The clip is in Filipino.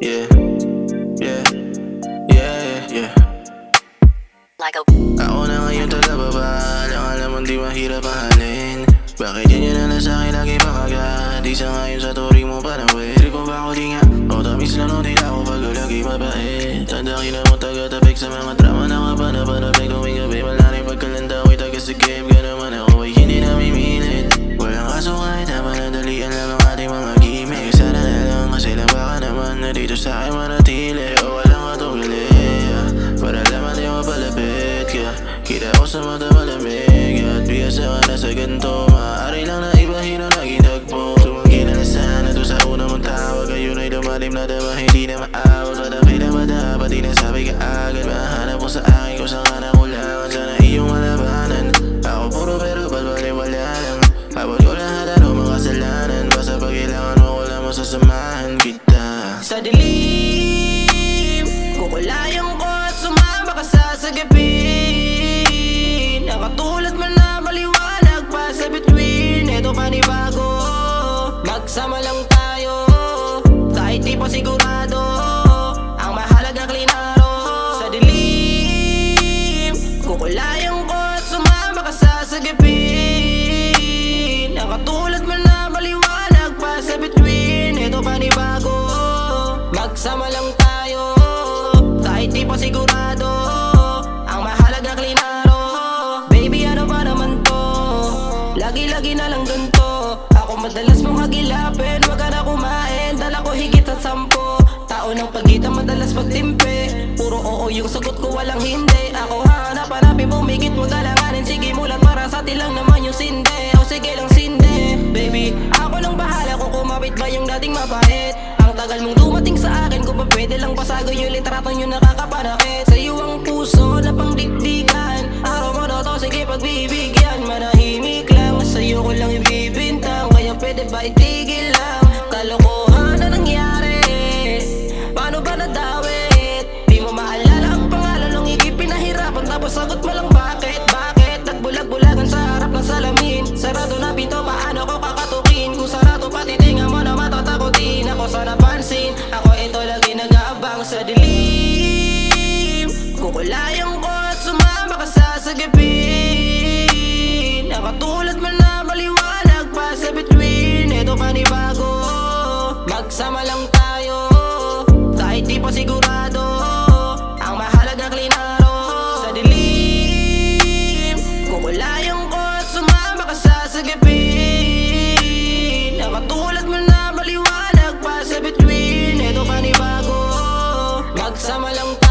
Yeah, yeah, yeah, yeah. yeah. Like a... Kauna ngayon talaga ba? Ang alam mong di mahirap mahalin Bakit yun yun na sa akin lagi pakaga? Di sa ngayon sa turing mo parang we Trip mo ba ako di nga? O tamis lang nung tila ko pag lagi mabait Tanda kinamong taga-tapik sa mga drama na kapanapanapak Kung naman na dito sa akin manatili O walang katugali Para laman di mapalapit ka Kita ko sa mata malamig At biyasa ka na sa ganito Maaari lang na ibahin ang naging tagpo Tumanggi na lang sana to sa una mong tawag. Ayun ay lumalim na dama hindi na maawag. Katabi na ba dapat di nasabi ka agad. Mahanap mo sa akin kung saan ka nakulangan Sana iyong malabanan. Ako puro pero balbaliwala lang Habang ko lahat ano makasalanan Basta pag kailangan mo wala mo sasamahan kita Sa dilim. Kukulayang ko at sumama ka sa sagipin. Nakatulad man na maliwanag pa sa bituin. Ito panibago Magsama lang tayo. Kahit di pa sigurado madalas mong hagilapin Wag ka na kumain. Dala ko higit sa sampo. Tao ng pagitan madalas pagtimpe Puro oo yung sagot ko walang hindi. Ako hahanap-hanapin bumigit mo galanganin Sige mulat para sa tilang naman yung sinde O sige lang sinde Baby ako nang bahala kung kumapit ba yung dating mabait. Ang tagal mong dumating sa akin Kung pa pwede lang basago yung litrato nyo nakakapanakit. Sa iyo ang puso na pangdikdikan Araw mo daw to sige pagbibigyan Walayan ko at sumama ka sa sagipin. Nakatulad man na maliwanag pa sa between Ito panibago, magsama lang tayo. Kahit di pa sigurado, ang mahalaga klinaro Sa dilim, kukulayan ko at sumama ka sa sagipin. Nakatulad man na maliwanag pa sa between Ito panibago, magsama lang tayo.